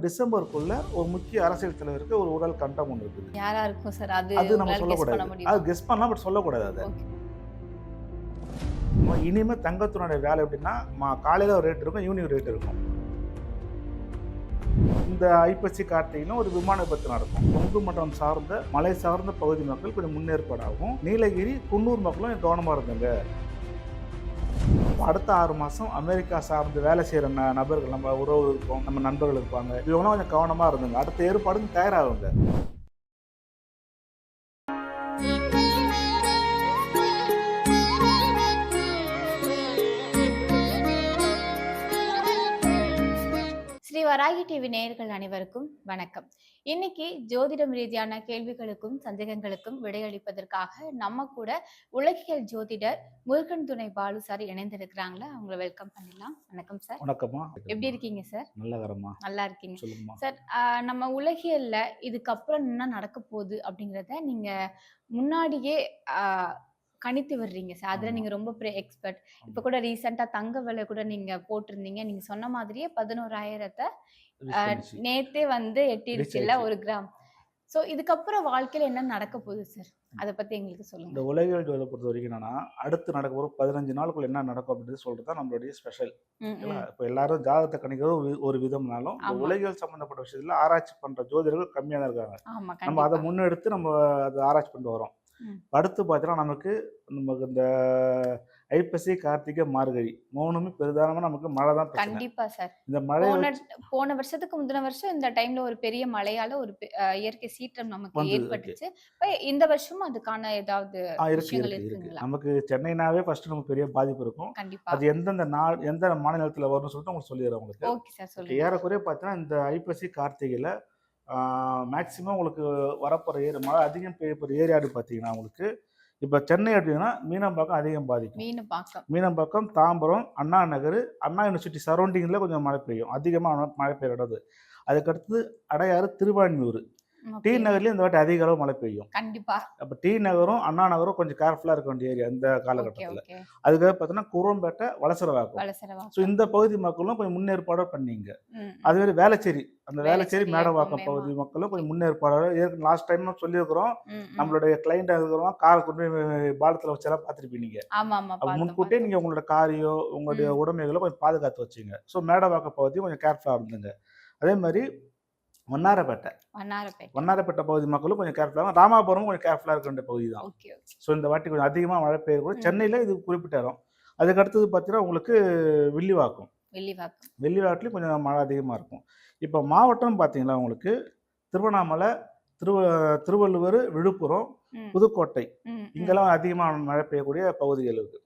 டிசம்பருக்குள்ள ஒரு முக்கிய அரசியல் தலைவருக்கு ஒரு உடல் கண்டம் ஒன்று இருக்குது. யாரா இருக்கும் சார்? அது அது நம்ம சொல்லக்கூடாது? அது கெஸ் பண்ணலாம் பட் சொல்லக்கூடாது அது. இனிமே தங்கத்தினுடைய வேலை எப்படின்னா மா- காலையில ஒரு ரேட் இருக்கும் ஈவினிங் ரேட் இருக்கும். இந்த ஐப்பசி கார்த்திகைன்னு ஒரு விமான விபத்து நடக்கும். கொங்கு மண்டலம் சார்ந்த மலை சார்ந்த பகுதி மக்கள் கொஞ்சம் முன்னேற்பாடாகும். நீலகிரி குன்னூர் மக்களும் கவனமா இருந்துங்க. அடுத்த ஆறு மாசம் அமெரிக்கா சார்ந்து வேலை செய்யற ந- நபர்கள் நம்ம உறவு இருப்போம் நம்ம நண்பர்கள் இருப்பாங்க. இவங்களாம் கொஞ்சம் கவனமா இருந்துங்க. அடுத்த ஏற்பாடுக்கு தயாராகுங்க. ஸ்ரீ வராகி டிவி நேயர்கள் அனைவருக்கும் வணக்கம். இன்னைக்கு ஜோதிடம் ரீதியான கேள்விகளுக்கும் சந்தேகங்களுக்கும் விடையளிப்பதற்காக நம்ம கூட உலகியல் ஜோதிடர் முருகன் துணை பாலு சார் இணைந்திருக்கிறாங்களா? அவங்கள வெல்கம் பண்ணிடலாம். வணக்கம் சார் வணக்கம்மா. எப்படி இருக்கீங்க சார் நல்ல வரமா நல்லா இருக்கீங்க. சார் ஆஹ் நம்ம உலகியல்ல இதுக்கப்புறம் என்ன நடக்க போகுது அப்படிங்கிறத நீங்க முன்னாடியே கணித்து வர்றீங்க சார் அதுல. நீங்க ரொம்ப பெரிய எக்ஸ்பர்ட் இப்ப கூட ரீசெண்டா தங்க விலை கூட நீங்க போட்டிருந்தீங்க. நீங்க சொன்ன மாதிரியே பதினோராயிரத்தை. நேத்தே வந்து எட்டிருச்சுல்ல ஆயிடுச்சு. ஒரு கிராம் சோ இதுக்கப்புறம் வாழ்க்கையில என்ன நடக்க போகுது சார் அத பத்தி எங்களுக்கு இந்த சொல்லுங்க உலகியல் ஜோதிட பொறுத்த வரைக்கும் என்னன்னா அடுத்து நடக்க போகிற பதினஞ்சு நாளுக்குள்ள என்ன நடக்கும் அப்படின்னு சொல்றது தான் நம்மளுடைய ஸ்பெஷல். இப்போ எல்லாரும் ஜாதகத்தை கணிக்கிறது ஒரு விதம்னாலும் இந்த. உலகியல் சம்பந்தப்பட்ட விஷயத்துல ஆராய்ச்சி பண்ற ஜோதிடர்கள் கம்மியா தான் இருக்காங்க நம்ம அதை முன்னெடுத்து நம்ம அதை ஆராய்ச்சி பண்ணிட்டு வரோம். அடுத்து பார்த்தீங்கன்னா நமக்கு நமக்கு இந்த ஐப்பசி கார்த்திகை மார்கழி மூணுமே பெரிதானமா நமக்கு மழை தான் கண்டிப்பா சார். இந்த மழை போன போன வருஷத்துக்கு முந்தின வருஷம் இந்த டைம்ல ஒரு பெரிய மழையால ஒரு இயற்கை சீற்றம் நமக்கு ஏற்பட்டுச்சு. இந்த வருஷமும் அதுக்கான ஏதாவது இருக்கு நமக்கு சென்னைனாவே ஃபர்ஸ்ட் நமக்கு பெரிய பாதிப்பு இருக்கும். கண்டிப்பா. அது எந்தெந்த நாள் எந்த மாநிலத்துல வரும்னு சொல்லிட்டு உங்களுக்கு சொல்லிடுறேன் உங்களுக்கு. ஓகே சார் சொல்லுங்க. ஏறக்குறைய பார்த்தீங்கன்னா இந்த ஐப்பசி கார்த்திகையில் மேக்ஸிமம் உங்களுக்கு வரப்போகிற ஏரி மழை அதிகம் பெய்ய போகிற ஏரியாடு பார்த்தீங்கன்னா உங்களுக்கு இப்போ சென்னை அப்படின்னா மீனம்பாக்கம் அதிகம் பாதிக்கும். மீன் பாக்கம் மீனம்பாக்கம் தாம்பரம் அண்ணா நகர் அண்ணா யூனிவர்சிட்டி சரௌண்டிங்கில் கொஞ்சம் மழை பெய்யும். அதிகமாக மழை பெய்யுற இடம் அது அதுக்கடுத்து அடையாறு திருவான்மியூர். டி. நகர்லேயும் இந்த வாட்டி அதிக அளவு மழை பெய்யும் கண்டிப்பா அப்போ டி நகரும் அண்ணா நகரும் கொஞ்சம் கேர்ஃபுல்லாக இருக்க வேண்டிய ஏரியா இந்த காலகட்டத்தில் அதுக்காக பார்த்தீங்கன்னா குரோம்பேட்டை வளசரவாக்கம் வளசரவா ஸோ இந்த பகுதி மக்களும் கொஞ்சம் முன்னேற்பாடாக பண்ணீங்க. அது மாதிரி வேளச்சேரி அந்த வேளச்சேரி, மேடவாக்கம். பகுதி மக்களும் கொஞ்சம் முன்னேற்பாடு ஏற்கனவே லாஸ்ட் டைம் சொல்லியிருக்கிறோம். நம்மளுடைய கிளைண்ட் இருக்கிறோம் காரை கொண்டு பாலத்தில் வச்செல்லாம் பார்த்துருப்பீங்க முன்கூட்டியே. நீங்க உங்களோட காரியோ உங்களுடைய. உடைமைகளோ கொஞ்சம் பாதுகாத்து வச்சுங்க ஸோ மேடவாக்கம் பகுதியும் கொஞ்சம் கேர்ஃபுல்லாக இருந்துங்க அதே மாதிரி வண்ணாரப்பேட்டை. வண்ணாரப்பேட்டை. வண்ணாரப்பேட்டை பகுதி மக்களும் கொஞ்சம் கேர்ஃபுல்லாக ராமாபுரம் கொஞ்சம் கேர்ஃபுல்லாக இருக்க வேண்டிய பகுதி தான். ஸோ இந்த வாட்டி கொஞ்சம் அதிகமாக மழை பெய்யக்கூட ம். சென்னையில் இது குறிப்பிட்ட இடம். அதுக்கு அடுத்தது பார்த்தீங்கன்னா உங்களுக்கு வில்லிவாக்கம். வெள்ளிவாக்கம் வெள்ளிவாட்டிலையும் கொஞ்சம் மழை அதிகமாக இருக்கும். இப்போ மாவட்டம் பார்த்தீங்களா உங்களுக்கு? திருவண்ணாமலை திருவ திருவள்ளுவர் விழுப்புரம் புதுக்கோட்டை. இங்கெல்லாம் அதிகமாக மழை பெய்யக்கூடிய பகுதிகள் சார்.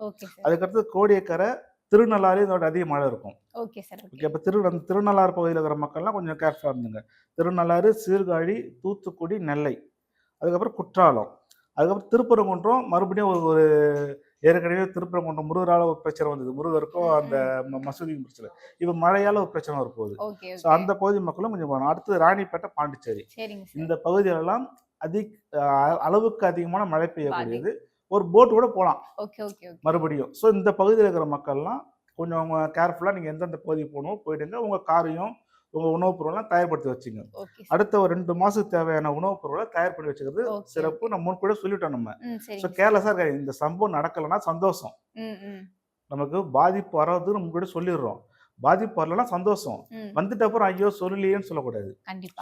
அதுக்கடுத்து கோடியக்கரை திருநள்ளாறு இதோட அதிக மழை இருக்கும். Okay sir okay. இப்போ திரு அந்த திருநள்ளாறு பகுதியில் இருக்கிற மக்கள்லாம் கொஞ்சம் கேர்ஃபுல்லாக இருந்துங்க. திருநள்ளாறு சீர்காழி தூத்துக்குடி நெல்லை. அதுக்கப்புறம் குற்றாலம். அதுக்கப்புறம் திருப்பரங்குன்றம் மறுபடியும் ஒரு ஒரு ஏற்கனவே திருப்பரங்குன்றம் முருகரால ஒரு பிரச்சனை வந்தது. முருகருக்கும் அந்த ம- மசூதிக்கும் பிரச்சனை. இப்போ மழையால ஒரு பிரச்சனை வரப்போகுது. ஸோ அந்த பகுதி மக்களும் கொஞ்சம் போகணும். அடுத்து ராணிப்பேட்டை பாண்டிச்சேரி. இந்த பகுதிகளெல்லாம் அதிக அளவுக்கு அதிகமான மழை பெய்யக்கூடியது. ஒரு போட் கூட போகலாம் மறுபடியும். ஸோ இந்த பகுதியில் இருக்கிற மக்கள்லாம் கொஞ்சம் அவங்க கேர்ஃபுல்லாக நீங்கள் எந்தெந்த பகுதிக்கு போகணும் போயிடுங்க உங்கள் காரையும் உங்கள் உணவுப் பொருள்லாம் தயார்படுத்தி வச்சுங்க. அடுத்த ஒரு ரெண்டு மாதத்துக்கு தேவையான உணவுப் பொருளை தயார் பண்ணி வச்சுக்கிறது சிறப்பு. நம்ம முன்கூட சொல்லிட்டோம் நம்ம. ஸோ கேர்லெஸ்ஸாக இருக்காது இந்த சம்பவம் நடக்கலைன்னா சந்தோஷம். நமக்கு பாதிப்பு வராதுன்னு முன்கூட சொல்லிடுறோம். பாதிப்பு வரலன்னா சந்தோஷம். வந்துட்ட அப்புறம் ஐயோ சொல்லலையேன்னு சொல்லக்கூடாது.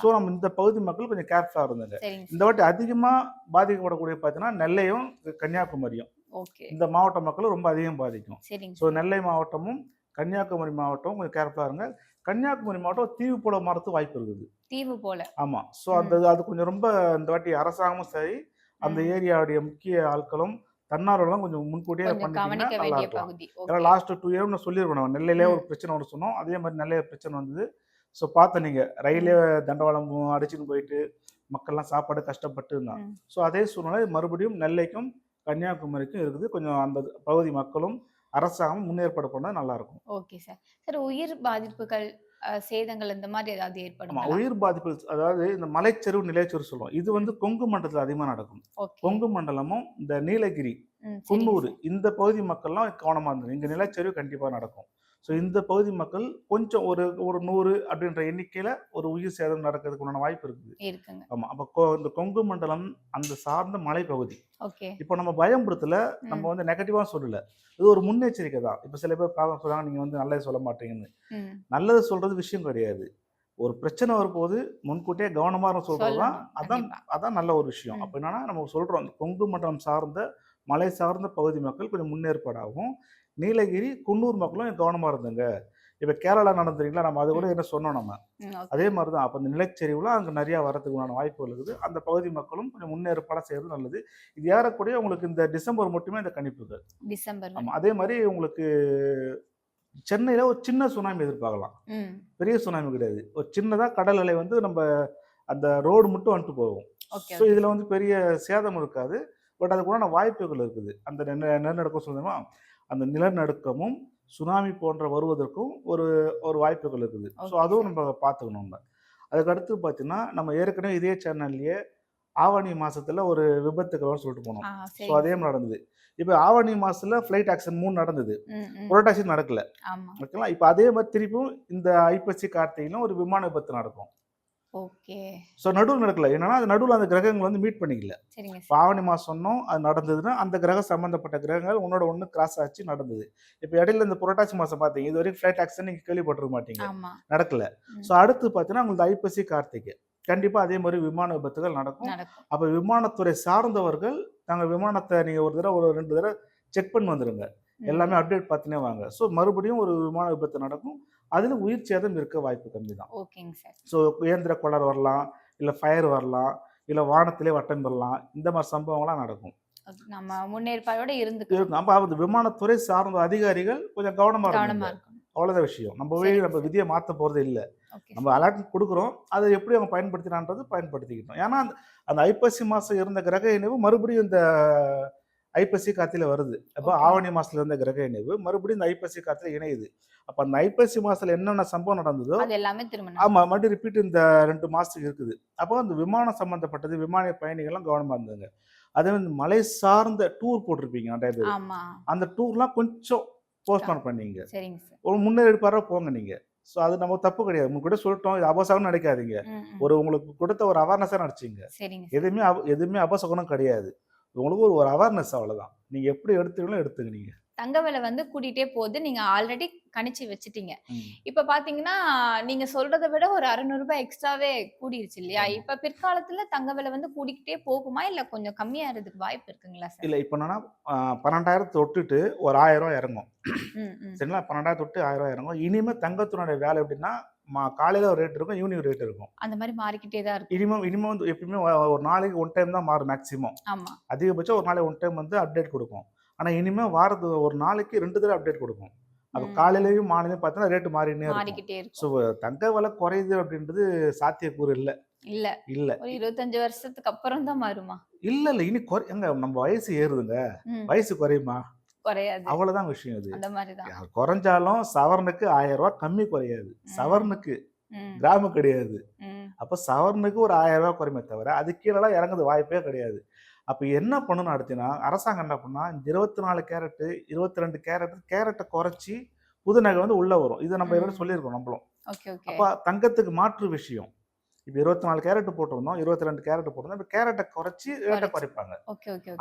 ஸோ நம்ம இந்த பகுதி மக்கள் கொஞ்சம் கேர்ஃபுல்லாக இருந்தாங்க. இந்த வாட்டி அதிகமாக பாதிக்கப்படக்கூடிய பார்த்தீங்கன்னா நெல்லையும் கன்னியாகுமரியும். இந்த மாவட்ட மக்களும் ரொம்ப அதிகம் பாதிக்கும். ஸோ நெல்லை மாவட்டமும் கன்னியாகுமரி மாவட்டமும் கொஞ்சம் கேர்ஃபுல்லாக இருங்க. கன்னியாகுமரி மாவட்டம் தீவு போட மரத்து வாய்ப்பு இருக்குது. தீவு போல. ஆமாம் ஸோ அந்த அது கொஞ்சம் ரொம்ப இந்த வாட்டி அரசாங்கமும் சரி அந்த. ஏரியாவுடைய முக்கிய ஆட்களும் தன்னார்வலாம் கொஞ்சம் முன்கூட்டியே பண்ணிட்டீங்கன்னா லாஸ்ட் டூ இயர் நான் சொல்லியிருக்கோம் நெல்லையிலே ஒரு. பிரச்சனை ஒன்று சொன்னோம். அதே மாதிரி நெல்லையில பிரச்சனை வந்தது. ஸோ பார்த்த நீங்கள் ரயிலே தண்டவாளம் அடிச்சுன்னு போயிட்டு மக்கள்லாம் சாப்பாடு கஷ்டப்பட்டு இருந்தாங்க. ம். ஸோ அதே சூழ்நிலை மறுபடியும் நெல்லைக்கும் கன்னியாகுமரிக்கும் இருக்குது. கொஞ்சம் அந்த பகுதி மக்களும் அரசாங்கம் முன்னேற்பாடு பண்ணால் நல்லா இருக்கும். Okay sir. சார் உயிர் பாதிப்புகள் சேதங்கள் இந்த மாதிரி ஏதாவது ஏற்படும் உயிர் பாதிப்பு அதாவது இந்த மலைச்சரிவு நிலைச்சரிவு சொல்லுவோம். இது வந்து கொங்கு மண்டலத்தில் அதிகமாக நடக்கும். கொங்கு மண்டலமும் இந்த நீலகிரி குன்னூர். இந்த பகுதி மக்கள்லாம் கவனமாக இருந்தது. இங்கே நிலச்சரிவு கண்டிப்பாக நடக்கும். ஸோ இந்த பகுதி மக்கள் கொஞ்சம் ஒரு ஒரு நூறு அப்படின்ற எண்ணிக்கையில் ஒரு உயிர் சேதம் நடக்கிறதுக்கு உண்டான வாய்ப்பு இருக்குது. ஆமாம் அப்போ இந்த கொங்கு மண்டலம் அந்த சார்ந்த மலைப்பகுதி. இப்போ நம்ம பயம்படுத்தல நம்ம. வந்து நெகட்டிவாக சொல்லல. இது ஒரு முன்னெச்சரிக்கை தான். இப்போ சில பேர் பார்க்க சொல்றாங்க நீங்கள் வந்து நல்லது சொல்ல மாட்டீங்கன்னு. நல்லது சொல்றது விஷயம் கிடையாது. ஒரு பிரச்சனை வரும்போது முன்கூட்டியே கவனமாக சொல்றது தான் அதான் அதான் நல்ல ஒரு விஷயம். அப்போ என்னன்னா நம்ம சொல்றோம் இந்த கொங்கு மண்டலம் சார்ந்த மலை சார்ந்த பகுதி மக்கள் கொஞ்சம் முன்னேற்பாடாகும். நீலகிரி குன்னூர் மக்களும் கவனமா இருந்துங்க. இப்போ கேரளா நடந்துறீங்களா நம்ம அது கூட என்ன சொன்னோம் நம்ம. அதே மாதிரி தான் அப்போ இந்த நிலச்சரிவுல அங்கே நிறையா வரதுக்கு உண்டான வாய்ப்புகள் இருக்குது. அந்த பகுதி மக்களும் கொஞ்சம் முன்னேற்பாடாக செய்கிறது நல்லது. இது ஏறக்கூடிய உங்களுக்கு இந்த டிசம்பர் மட்டுமே இந்த கணிப்புகள். டிசம்பர். ஆமாம் அதே மாதிரி உங்களுக்கு சென்னையில் ஒரு சின்ன சுனாமி எதிர்பார்க்கலாம். பெரிய சுனாமி கிடையாது. ஒரு சின்னதாக கடல் அலை வந்து நம்ம அந்த ரோடு மட்டும் வந்துட்டு போகும். ஸோ இதில் வந்து பெரிய சேதம் இருக்காது. பட் அதுக்குண்டான வாய்ப்புகள் இருக்குது. அந்த நில- நிலநடுக்கம் சொல்லுமா அந்த நிலநடுக்கமும் சுனாமி போன்ற வருவதற்கும் ஒரு ஒரு வாய்ப்புகள் இருக்குது. ஸோ அதுவும். நம்ம பார்த்துக்கணும் நம்ம. அதுக்கு அடுத்து பார்த்தீங்கன்னா நம்ம ஏற்கனவே இதே சேனல்லையே ஆவணி மாசத்துல ஒரு விபத்துக்கள்னு சொல்லிட்டு போனோம். ஸோ அதே மாதிரி நடந்தது. இப்போ ஆவணி மாசத்துல ஃப்ளைட் ஆக்சிடென்ட் மூணு நடந்தது. புரட்டாசி நடக்கல. ஓகேங்களா? இப்போ அதே மாதிரி திருப்பியும் இந்த ஐப்பசி கார்த்திகையிலும் ஒரு விமான விபத்து நடக்கும். ஓகே. ஸோ நடுவில் நடக்கல. என்னன்னா அது நடுவில் அந்த கிரகங்கள் வந்து மீட் பண்ணிக்கல. ஆவணி மாதம் சொன்னோம் அது நடந்ததுன்னா அந்த கிரகம் சம்மந்தப்பட்ட கிரகங்கள் உன்னோட ஒன்று கிராஸ் ஆச்சு நடந்தது. இப்போ இடையில இந்த புரட்டாசி மாதம் பார்த்தீங்க இது வரைக்கும் ஃப்ளைட் ஆக்சிடென்ட் நீங்கள் கேள்விப்பட்டிருக்க மாட்டீங்க. நடக்கல. ஸோ அடுத்து பார்த்தீங்கன்னா உங்களுக்கு ஐப்பசி கார்த்திகை. கண்டிப்பாக அதே மாதிரி விமான விபத்துகள் நடக்கும். அப்போ விமானத்துறை சார்ந்தவர்கள் நாங்கள் விமானத்தை நீங்கள் ஒரு தடவை ஒரு ரெண்டு தடவை செக் பண்ணி வந்துடுங்க. எல்லாமே அப்டேட் பார்த்துனே வாங்க. ஸோ மறுபடியும் ஒரு விமான விபத்து நடக்கும். அதில் உயிர் சேதம் இருக்க வாய்ப்பு கம்மி தான் ஓகேங்க சார். ஸோ இயந்திர கொளர் வரலாம் இல்லை ஃபயர் வரலாம் இல்லை வானத்திலே வட்டம் வரலாம் இந்த மாதிரி சம்பவங்கள்லாம் நடக்கும். நம்ம முன்னேற்பாடோட இருந்துக்கணும். இருக்கும் அப்போ அந்த விமானத்துறை சார்ந்த அதிகாரிகள் கொஞ்சம் கவனமாக கவனமா இருக்கணும். அவ்வளோதான் விஷயம். நம்ம போய் நம்ம. விதியை மாற்ற போகிறது இல்லை. நம்ம அலர்ட் கொடுக்குறோம். அதை எப்படி அவங்க பயன்படுத்தினான்றது பயன்படுத்திக்கிட்டோம் ஏன்னா அந்த அந்த ஐப்பசி மாதம் இருந்த கிரக இணைவு மறுபடியும் இந்த ஐப்பசி காத்தில வருது. அப்போ. ஆவணி மாசத்துல இருந்த கிரக இணைவு மறுபடியும் இந்த ஐப்பசி காத்துல இணையுது. அப்போ அந்த ஐப்பசி மாசத்துல என்னென்ன சம்பவம் நடந்ததோ எல்லாமே திரும்ப ஆமா மறுபடியும் ரிப்பீட் இந்த ரெண்டு மாசத்துக்கு இருக்குது. அப்போ அந்த விமானம் சம்பந்தப்பட்டது விமான பயணிகள்லாம் கவனமா இருந்தாங்க அதே வந்து மலை சார்ந்த டூர் போட்டிருப்பீங்க நிறைய பேர் அந்த டூர்லாம் கொஞ்சம் போஸ்ட்போன் பண்ணீங்க. ஒரு முன்னேற்பாடாக போங்க நீங்க. ஸோ அது நம்ம தப்பு கிடையாது. உங்களுக்கு கூட சொல்லிட்டோம் இது அபசகனம் நினைக்காதீங்க. ஒரு உங்களுக்கு கொடுத்த ஒரு அவேர்னஸாக நடிச்சிங்க. எதுவுமே எதுவுமே அபசகுனம் கிடையாது. உங்களுக்கு ஒரு ஒரு அவேர்னஸ் அவ்வளவுதான். நீங்க எப்படி எடுத்துக்கணும் எடுத்துங்க நீங்க. தங்க விலை வந்து கூட்டிகிட்டே போகுது. நீங்க ஆல்ரெடி கணிச்சு வச்சுட்டீங்க. இப்ப பாத்தீங்கன்னா நீங்க சொல்றதை விட ஒரு 600 ரூபாய் எக்ஸ்ட்ராவே கூடிருச்சு இல்லையா. இப்ப பிற்காலத்துல தங்க விலை வந்து கூடிக்கிட்டே போகுமா? இல்ல கொஞ்சம் கம்மியாகிறதுக்கு வாய்ப்பு இருக்குங்களா சார்? இல்ல இப்போ என்னன்னா ஆஹ், பன்னெண்டாயிரத்தை தொட்டுட்டு ஒரு ஆயிரம் இறங்கும். சரிங்களா? பன்னெண்டாயிரம் தொட்டு ஆயிரம் ரூபாய் இறங்கும். இனிமே தங்கத்தினுடைய வேலை எப்படின்னா மா- காலையில ஒரு ரேட் இருக்கும் ஈவினிங் ரேட் இருக்கும். அந்த மாதிரி மாறிக்கிட்டே தான் இருக்கும். இனிமே இனிமே வந்து எப்பயுமே ஒரு நாளைக்கு ஒன் டைம் தான் மாறும் மேக்ஸிமம் அதிகபட்சம் ஒரு நாளைக்கு ஒன் டைம் வந்து அப்டேட் கொடுக்கும். ஆனா இனிமே வாரத்து ஒரு நாளைக்கு ரெண்டு தடவை அப்டேட் கொடுக்கும். அப்போ. காலையிலயும் மாலையிலயும் பார்த்தீங்கன்னா ரேட்டு மாறினே இருக்கும். ஸோ தங்க விலை குறையுது அப்படின்றது சாத்தியக்கூறு இல்லை. இல்ல. இல்ல. ஒரு இருபத்தஞ்சு வருஷத்துக்கு அப்புறம் தான் மாறுமா? இல்ல இல்ல. இனி குறை எங்க நம்ம வயசு ஏறுதுங்க. வயசு குறையுமா? குறையாது. அவ்வளவுதான் விஷயம் இது. அந்த மாதிரிதான். குறைஞ்சாலும் சவரனுக்கு ஆயிரம் ரூபாய் கம்மி குறையாது. சவரனுக்கு கிராமம் கிடையாது. அப்ப சவரனுக்கு ஒரு ஆயிரம் ரூபாய் குறையுமே தவிர அது கீழெல்லாம் இறங்குது வாய்ப்பே கிடையாது. அப்ப என்ன பண்ணணும் அடுத்தினா அரசாங்கம் என்ன பண்ணா இந்த இருபத்தி நாலு கேரட்டு இருபத்தி ரெண்டு கேரட் கேரட்டை குறைச்சி புது நகை வந்து உள்ள வரும். இதை நம்ம சொல்லியிருக்கோம் நம்மளும். அப்ப தங்கத்துக்கு மாற்று விஷயம். இப்போ இருபத்தி நாலு கேரட் போட்டிருந்தோம் இருபத்தி ரெண்டு கேரட் போட்டிருந்தோம். இப்போ கேரட்டை குறைச்சி ரேட்டை. குறைப்பாங்க.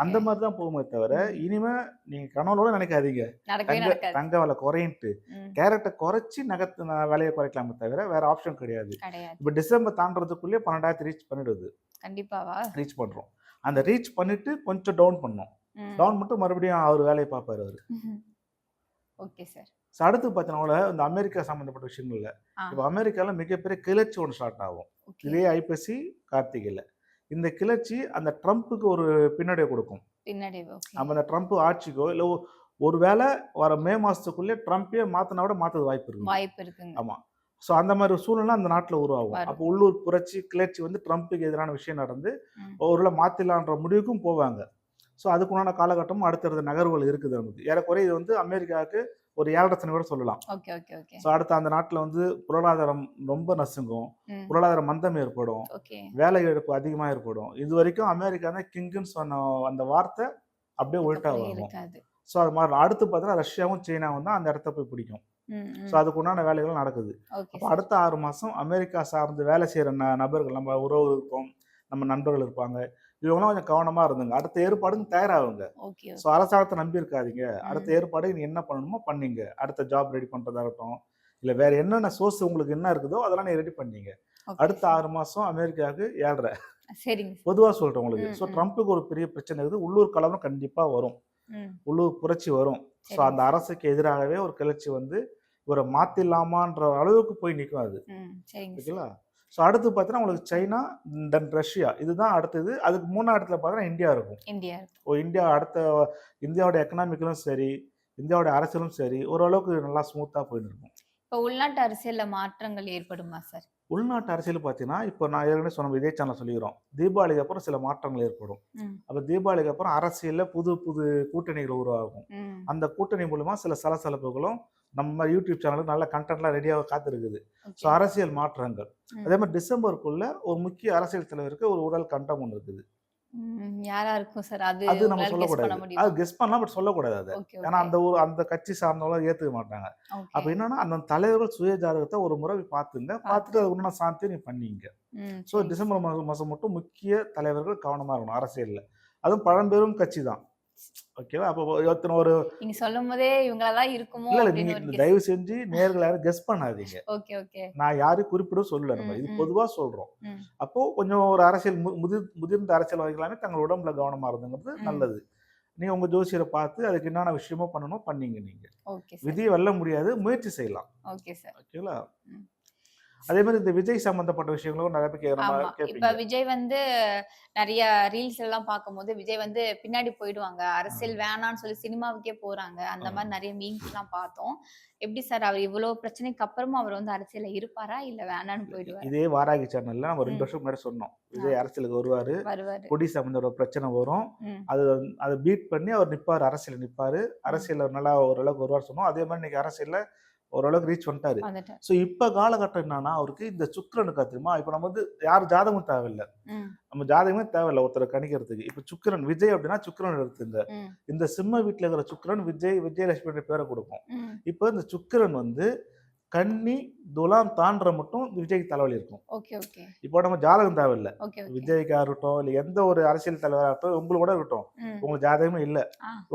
அந்த மாதிரி தான் போகுமே தவிர. இனிமே நீங்க கனவுலோட நினைக்காதீங்க. தங்க தங்க விலை குறையின்ட்டு. கேரட்டை குறைச்சி நகத்து விலையை குறைக்கலாமே தவிர வேற ஆப்ஷன் கிடையாது. இப்போ டிசம்பர் தாண்டறதுக்குள்ளேயே பன்னெண்டாயிரத்து ரீச் பண்ணிடுது. கண்டிப்பாவா? ரீச் பண்றோம். அந்த ரீச் பண்ணிட்டு கொஞ்சம் டவுன் பண்ணோம். டவுன் பண்ணிட்டு மறுபடியும் அவர் வேலையை பார்ப்பாரு அவர். Okay sir. ஸோ அடுத்து பார்த்தீங்கன்னா இந்த அமெரிக்கா சம்மந்தப்பட்ட விஷயங்கள்ல. இப்போ அமெரிக்காவில் மிகப்பெரிய கிளர்ச்சி ஒன்று ஸ்டார்ட் ஆகும். இதே ஐப்பசி கார்த்திகையில். இந்த கிளர்ச்சி அந்த ட்ரம்ப்புக்கு ஒரு பின்னடைவை கொடுக்கும். நம்ம அந்த ட்ரம்ப் ஆட்சிக்கோ இல்லை ஒரு வேளை வர மே மாசத்துக்குள்ளே ட்ரம்ப்பே மாத்தினா விட மாற்றது வாய்ப்பு இருக்கு வாய்ப்பு இருக்குங்க. ஆமா. ஸோ அந்த மாதிரி சூழ்நிலை அந்த நாட்டில் உருவாகும். அப்போ உள்ளூர் புரட்சி கிளர்ச்சி வந்து ட்ரம்ப்புக்கு எதிரான விஷயம் நடந்து. ஒருவேளை மாத்திடலான்ற முடிவுக்கும் போவாங்க. ஸோ அதுக்குண்டான காலகட்டமும் அடுத்தடுத்த நகர்வுகள் இருக்குது நமக்கு. ஏறக்குறைய இது வந்து அமெரிக்காவுக்கு ஒரு ஏழரை கூட சொல்லலாம். ஸோ அடுத்து அந்த நாட்டில் வந்து பொருளாதாரம் ரொம்ப நசுங்கும். பொருளாதார மந்தம் ஏற்படும். வேலை இழப்பு அதிகமாக ஏற்படும். இது வரைக்கும் அமெரிக்கா தான் கிங்குன்னு சொன்ன அந்த வார்த்தை அப்படியே உள்டா அதுக்கப்புறம் வரும். ஸோ அது மாதிரி அடுத்து பார்த்தீங்கன்னா ரஷ்யாவும் சீனாவும் தான் அந்த இடத்த போய் பிடிக்கும். ஸோ அதுக்கு உண்டான வேலைகள் நடக்குது. அப்போ. அடுத்த ஆறு மாதம் அமெரிக்கா சார்ந்து வேலை செய்கிற நபர்கள் நம்ம உறவு இருப்போம் நம்ம நண்பர்கள் இருப்பாங்க. இவங்களாம் கொஞ்சம் கவனமாக இருந்துங்க. அடுத்த ஏற்பாடுங்க தயாராகுங்க. ஸோ அரசாங்கத்தை நம்பி இருக்காதீங்க அடுத்த. ஏற்பாடு நீ என்ன பண்ணணுமோ பண்ணீங்க. அடுத்த ஜாப் ரெடி பண்ணுறதா இருக்கட்டும் இல்லை வேற என்னென்ன சோர்ஸ் உங்களுக்கு என்ன இருக்குதோ அதெல்லாம் நீ ரெடி பண்ணீங்க. அடுத்த. ஆறு மாதம் அமெரிக்காவுக்கு ஏழ்ரை. சரிங்க சார். பொதுவாக சொல்கிறேன் உங்களுக்கு. ஸோ. ட்ரம்ப்புக்கு ஒரு பெரிய பிரச்சனை இருக்குது. உள்ளூர் கலவரம் கண்டிப்பாக வரும். உள்ளூர் புரட்சி வரும். ஸோ அந்த அரசுக்கு எதிராகவே ஒரு கிளர்ச்சி வந்து இவரை மாற்றிடலாமான்ற அளவுக்கு போய் நிற்கும் அது. ஓகேங்களா? ஸோ அடுத்து பார்த்தீங்கன்னா உங்களுக்கு சைனா தென் ரஷ்யா இதுதான் அடுத்தது அதுக்கு மூணாவது இடத்துல பார்த்தீங்கன்னா இந்தியா இருக்கும் இந்தியா. ஓ இந்தியா அடுத்த இந்தியாவோட எக்கனாமிக்கலும் சரி இந்தியாவோட அரசியலும் சரி ஓரளவுக்கு நல்லா ஸ்மூத்தாக போயிட்டு இருக்கும் இப்போ உள்நாட்டு அரசியல்ல மாற்றங்கள் ஏற்படுமா சார்? உள்நாட்டு அரசியல் பார்த்தீங்கன்னா இப்போ நான் ஏற்கனவே சொன்ன இதே சேனல் சொல்லிக்கிறோம் தீபாவளிக்கு அப்புறம் சில மாற்றங்கள் ஏற்படும். அப்போ தீபாவளிக்கு அப்புறம் அரசியலில் புது புது கூட்டணிகள் உருவாகும். அந்த கூட்டணி மூலமா சில சலசலப்புகளும் நம்ம யூடியூப் சேனலுக்கு நல்ல கண்டென்ட்லாம் ரெடியாக காத்திருக்குது ஸோ. அரசியல் மாற்றங்கள். அதே மாதிரி டிசம்பருக்குள்ள ஒரு முக்கிய அரசியல் தலைவருக்கு ஒரு உடல் கண்டம் ஒன்று இருக்குது. யாரா இருக்கும் சார்? அது அது நம்ம சொல்லக்கூடாது அது? கெஸ் பண்ணலாம் பட் சொல்லக்கூடாது அது ஏன்னா. அந்த ஒரு அந்த கட்சி சார்ந்தவங்களும் ஏற்றுக்க மாட்டாங்க அப்போ. என்னன்னா அந்த தலைவர்கள் சுய ஜாதகத்தை ஒரு முறை பார்த்துங்க பார்த்துட்டு பார்த்து. அது உண்டான சாந்தி நீ பண்ணீங்க. ஸோ. டிசம்பர் மாதம் மாதம் மட்டும் முக்கிய தலைவர்கள் கவனமாக இருக்கணும் அரசியலில் அதுவும் பழம்பெரும் கட்சி தான் ஓகேவா அப்போ ஒருத்தன ஒரு நீங்க சொல்லும் போதே இவங்களெல்லாம் இருக்குமோ இல்லை கெஸ். தயவு செஞ்சு நேர்கள் யாரும் கெஸ் பண்ணாதீங்க ஓகே ஓகே. நான் யாரையும் குறிப்பிட சொல்லல நம்ம இது ம். பொதுவாக சொல்கிறோம் ம். அப்போ கொஞ்சம் ஒரு அரசியல் முதிர் முதிர்ந்த அரசியல்வாதிகளாமே தங்கள் உடம்புல கவனமா இருந்துங்கிறது. நல்லது நீங்க உங்க ஜோசியரை பார்த்து அதுக்கு என்னென்ன விஷயமோ பண்ணணும் பண்ணீங்க நீங்க. விதியை வெல்ல முடியாது முயற்சி செய்யலாம் ஓகே சார். ஓகேங்களா. அதே மாதிரி இந்த விஜய் சம்பந்தப்பட்ட விஷயங்களும் நிறைய பேர். இப்ப விஜய் வந்து நெறைய ரீல்ஸ் எல்லாம் பார்க்கும்போது விஜய் வந்து பின்னாடி போயிடுவாங்க. அரசியல் வேணான்னு சொல்லி சினிமாவுக்கே போறாங்க. அந்த. மாரி நெறைய மீம்ஸ்லாம் பார்த்தோம். எப்படி சார் அவர் இவ்ளோ பிரச்சனைக்கு அப்புறமும் அவர் வந்து அரசியல்ல இருப்பாரா? இல்ல வேணான்னு போயிடுவாரா? இதே வாராகி சேனல்ல நம்ம ரெண்டு. வருஷம் முன்னாடி சொன்னோம். விஜய் அரசியலுக்கு வருவாரு. கொடி சம்பந்தோட பிரச்சனை வரும். அது அதை பீட் பண்ணி அவர் நிப்பாரு அரசியல் நிப்பாரு ம். அரசியல்ல நல்லா ஓரளவுக்கு வருவார் சொன்னோம் அதே மாதிரி இன்னைக்கு அரசியல்ல ஓரளவுக்கு ரீச் பண்ணிட்டாரு. ஸோ இப்போ காலகட்டம் என்னன்னா அவருக்கு இந்த சுக்கிரனுக்கு தெரியுமா இப்போ நம்ம வந்து யார் ஜாதகமும் தேவையில்லை. நம்ம ஜாதகமே தேவையில்லை ஒருத்தரை கணிக்கிறதுக்கு இப்போ சுக்கிரன் விஜய் அப்படின்னா சுக்கிரன் எடுத்துங்க. இந்த சிம்ம வீட்டில் இருக்கிற சுக்கிரன் விஜய் விஜயலட்சுமி பேரை கொடுக்கும். இப்போ இந்த சுக்கிரன் வந்து கன்னி துலாம் தாண்டுற மட்டும் விஜய்க்கு தலைவலி இருக்கும். இப்போ நம்ம ஜாதகம் தேவையில்லை. விஜய்க்கா இருக்கட்டும் இல்லை எந்த ஒரு அரசியல் தலைவராக இருக்கட்டும் உங்களுக்கு கூட இருக்கட்டும். உங்களுக்கு ஜாதகமே இல்லை.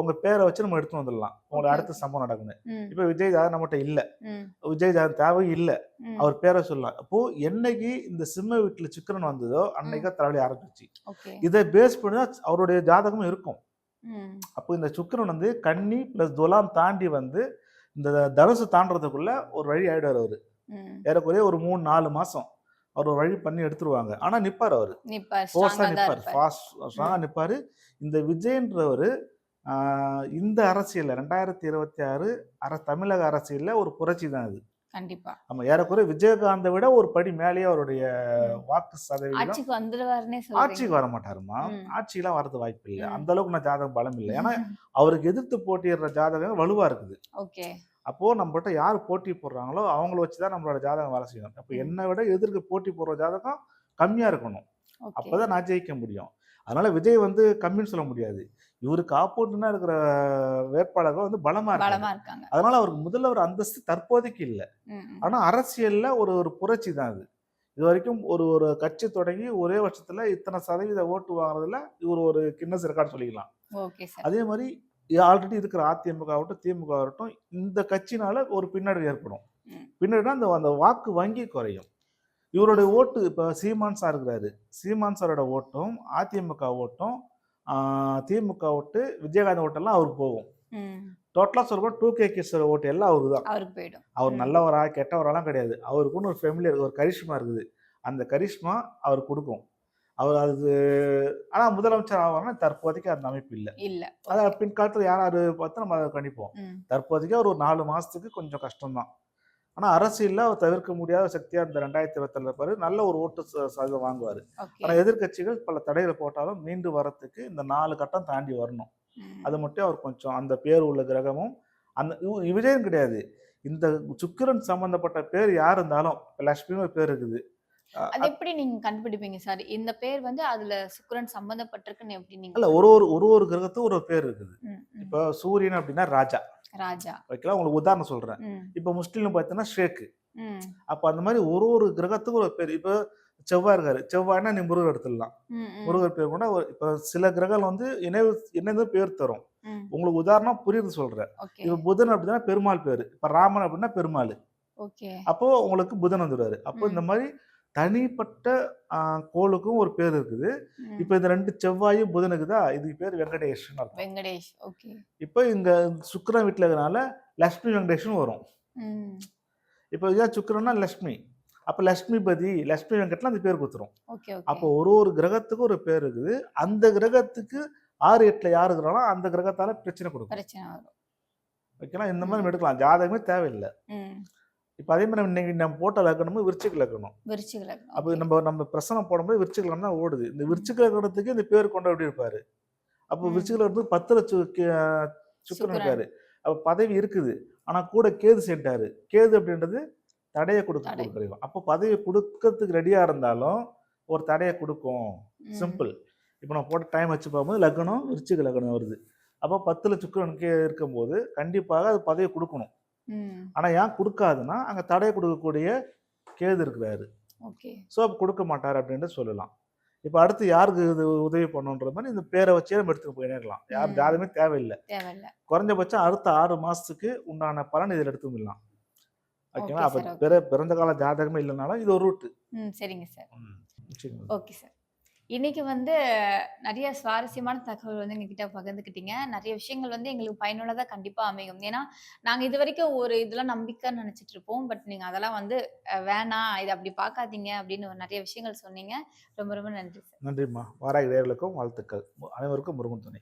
உங்க பேரை வச்சு நம்ம எடுத்து வந்துடலாம் உங்களுக்கு அடுத்த. சம்பவம் நடக்குது. இப்போ விஜய் ஜாதகம் நம்மகிட்ட இல்லை. விஜய் ஜாதகம் தேவை இல்லை. அவர் பேரை சொல்லலாம் அப்போ என்னைக்கு இந்த சிம்ம வீட்டில் சுக்கிரன் வந்ததோ. அன்னைக்கு தலைவலி ஆரம்பிச்சு. இதை பேஸ் பண்ணி தான் அவருடைய ஜாதகமும் இருக்கும். அப்போ இந்த சுக்கிரன் வந்து கன்னி ப்ளஸ் துலாம் தாண்டி வந்து இந்த தனுசு தாண்டறதுக்குள்ள ஒரு வழி ஆயிடுவார் அவர். ஏறக்குறைய ஒரு மூணு நாலு மாசம் அவர் ஒரு வழி பண்ணி எடுத்துருவாங்க ஆனா நிப்பார் அவர் நிப்பார். ஃபோர்ஸா நிப்பார். ஃபாஸ்ட் ஸ்ட்ராங்கா நிப்பாரு இந்த விஜயன்றவர் இந்த அரசியல்ல ரெண்டாயிரத்தி இருபத்தி ஆறு அர தமிழக அரசியல்ல ஒரு புரட்சி தான் அது கண்டிப்பா. நம்ம ஏறக்குறைய விஜயகாந்தை விட ஒரு படி மேலேயே அவருடைய. வாக்கு சதவீதம் ஆட்சிக்கு வர மாட்டாருமா. ஆட்சியெல்லாம் வரது வாய்ப்பு இல்லை. அந்த அளவுக்கு நான் ஜாதகம் பலம் இல்லை ஏன்னா அவருக்கு எதிர்த்து போட்டியிடுற ஜாதகம் வலுவா இருக்குது ஓகே. அப்போ நம்மகிட்ட யார் போட்டி போடுறாங்களோ அவங்கள வச்சு தான் நம்மளோட ஜாதகம் வேலை செய்யணும் அப்போ. என்னை விட எதிர்க்க போட்டி போடுற ஜாதகம் கம்மியா இருக்கணும் ஓகே. அப்பதான் நான் ஜெயிக்க முடியும் அதனால விஜய் வந்து கம்மின்னு சொல்ல முடியாது இவருக்கு ஆப்போட்டுனா இருக்கிற வேட்பாளர்கள் வந்து பலமா இருக்காங்க. அதனால அவருக்கு முதல்வர் அந்தஸ்து தற்போதைக்கு இல்லை ம். ம். ஆனா அரசியல்ல ஒரு ஒரு புரட்சி தான் அது இது வரைக்கும் ஒரு ஒரு கட்சி தொடங்கி ஒரே வருஷத்துல இத்தனை சதவீத ஓட்டு வாங்குறதுல இவர் ஒரு கின்னஸ் ரெக்கார்டு சொல்லிக்கலாம். அதே மாதிரி ஆல்ரெடி இருக்கிற அதிமுக ஆகட்டும் திமுக ஆகட்டும் இந்த கட்சினால ஒரு பின்னடைவு ஏற்படும். பின்னடைனா அந்த அந்த வாக்கு வங்கி குறையும் இவருடைய ஓட்டு இப்போ சீமான் சார் இருக்கிறாரு சீமான் சாரோட ஓட்டும் அதிமுக ஓட்டும் திமுக ஓட்டு விஜயகாந்த் ஓட்டெல்லாம் அவருக்கு போகும். டோட்டலாக சொல்ல டூ கே கிஸோட ஓட்டு எல்லாம் அவருக்கு தான் அவருக்கு போயிடும். அவர். நல்லவரா கெட்டவரெல்லாம் கிடையாது அவருக்குன்னு ஒரு ஃபெமிலியர் ஒரு கரிஷ்மா இருக்குது அந்த கரிஷ்மா அவர் கொடுக்கும் அவர் அது ஆனால் முதலமைச்சர் ஆவார்னா தற்போதைக்கு அந்த அமைப்பு இல்லை இல்ல. அதான் பின்காலத்தில் யார் யார் பார்த்து நம்ம அதை கணிப்போம். தற்போதைக்கு அவர் ஒரு நாலு மாசத்துக்கு கொஞ்சம் கஷ்டம்தான் ஆனால் அரசியலில் அவர் தவிர்க்க முடியாத சக்தியாக இந்த ரெண்டாயிரத்தி இருபத்தில் இருப்பாரு நல்ல ஒரு ஓட்டு சதவீதம் வாங்குவார். ஆனால் எதிர்க்கட்சிகள் பல தடைகளை போட்டாலும் மீண்டு வரத்துக்கு இந்த நாலு கட்டம் தாண்டி வரணும். அது மட்டும் அவர் கொஞ்சம் அந்த பேர் உள்ள கிரகமும் அந்த விஜயம் கிடையாது இந்த சுக்கிரன் சம்பந்தப்பட்ட பேர் யார் இருந்தாலும் ஒரு பேர் இருக்குது அது எப்படி நீங்க கண்டுபிடிப்பீங்க சார்? இந்த பேர் வந்து அதுல சுக்கிரன் சம்பந்தப்பட்டிருக்குன்னு எப்படி நீங்க அல்ல ஒரு ஒரு ஒரு ஒரு கிரகத்துக்கும் ஒரு பேர் இருக்குது. இப்போ சூரியன் அப்படின்னா ராஜா. ராஜா. ஓகேங்களா உங்களுக்கு உதாரணம் சொல்றேன். இப்போ முஸ்லீம் பார்த்தீங்கன்னா ஷேக்கு. ம். அப்போ அந்த மாதிரி ஒரு ஒரு கிரகத்துக்கும் ஒரு பேர். இப்போ செவ்வாய் இருக்காரு. செவ்வாய்னா நீ முருகர் எடுத்துடலாம். முருகர் பேர் கூட இப்போ சில கிரகம் வந்து இணைவு என்னது பேர் தரும். உங்களுக்கு உதாரணம் புரியுது சொல்றேன். இப்போ புதன் அப்படின்னா பெருமாள் பேர். இப்போ ராமன் அப்படின்னா பெருமாள். அப்போ உங்களுக்கு புதன் வந்துடுவாரு அப்போ. இந்த மாதிரி தனிப்பட்ட கோளுக்கும் ஒரு பேர் இருக்குது. இப்போ இந்த ரெண்டு செவ்வாயும் புதன் இருக்குதா? இதுக்கு பேர் வெங்கடேஷ் ஓகே. இப்போ இங்க சுக்கிரன் வீட்டில் இருக்கிறனால லக்ஷ்மி வெங்கடேஷ்னு வரும். இப்போ ஏன் சுக்கிரன்னா லக்ஷ்மி. அப்போ லக்ஷ்மிபதி லக்ஷ்மி வெங்கட்லாம் அந்த பேர் கொடுத்துரும் அப்போ ஒரு ஒரு கிரகத்துக்கும் ஒரு பேர் இருக்குது. அந்த கிரகத்துக்கு ஆறு எட்டுல யார் இருக்கிறாங்களோ அந்த கிரகத்தால பிரச்சனை கொடுக்கும். பிரச்சனை வரும். ஓகேங்களா இந்த மாதிரி எடுக்கலாம். ஜாதகமே தேவையில்லை. இப்போ அதே மாதிரி இன்னைக்கு நம்ம போட்ட லக்கணமும் விருச்சிக லக்கணம் விருச்சிக லக்னம் அப்போ. நம்ம நம்ம பிரசனம் போடும்போது விருச்சிக லக்கணம் தான் ஓடுது. இந்த விருச்சிக லக்கணத்துக்கு இந்த பேர் கொண்டு எப்படி இருப்பாரு. அப்போ. விருச்சிக லக்கணத்துக்கு பத்துல சு கே- சுக்கிரன். இருக்காரு. அப்போ பதவி இருக்குது. ஆனா கூட கேது சேர்ந்தாரு கேது அப்படின்றது தடையை கொடுக்க. கொடுக்குறோம் அப்போ பதவி கொடுக்கறதுக்கு ரெடியா இருந்தாலும் ஒரு தடையை கொடுக்கும். சிம்பிள். இப்போ நான் போட்ட டைம் வச்சு பார்க்கும்போது லக்னம் விருச்சிக லக்னம் வருது. அப்போ பத்துல சுக்கிரனுக்கு இருக்கும்போது கண்டிப்பாக அது பதவி கொடுக்கணும். ம். ஆனா ஏன் கொடுக்காதுன்னா அங்க தடையை கொடுக்கக்கூடிய கேது இருக்கிறாரு. ஓகே. ஸோ அப்போ கொடுக்க மாட்டார் அப்படின்ட்டு சொல்லலாம். இப்போ அடுத்து யாருக்கு இது உதவி பண்ணுன்ற மாதிரி இந்த பேரை வச்சே நம்ம எடுத்துட்டு போயிடலாம் யார் ம். ஜாதகமே தேவையில்லை. குறைஞ்சபட்சம் அடுத்த ஆறு மாசத்துக்கு உண்டான பலன் இதில் எடுத்துக்கலாம் ஓகேங்களா? அப்போ. பிற பிறந்த கால ஜாதகமே இல்லைனாலும் இது ஒரு ரூட்டு. ம் சரிங்க சார். சரிங்க ஓகே சார். இன்னைக்கு வந்து நிறைய சுவாரஸ்யமான தகவல் வந்து எங்ககிட்ட பகிர்ந்துக்கிட்டீங்க. நிறைய விஷயங்கள் வந்து எங்களுக்கு பயனுள்ளதாக கண்டிப்பாக அமையும். ஏன்னா நாங்கள் இது வரைக்கும் ஒரு இதெல்லாம் நம்பிக்கைன்னு நினைச்சிட்டு இருப்போம் பட் நீங்கள் அதெல்லாம் வந்து வேணாம் இது அப்படி பார்க்காதீங்க அப்படின்னு ஒரு நிறைய விஷயங்கள் சொன்னீங்க. ரொம்ப ரொம்ப நன்றி சார். நன்றிம்மா. வாராய் வாழ்த்துக்கள். அனைவருக்கும் முருகன் துணை.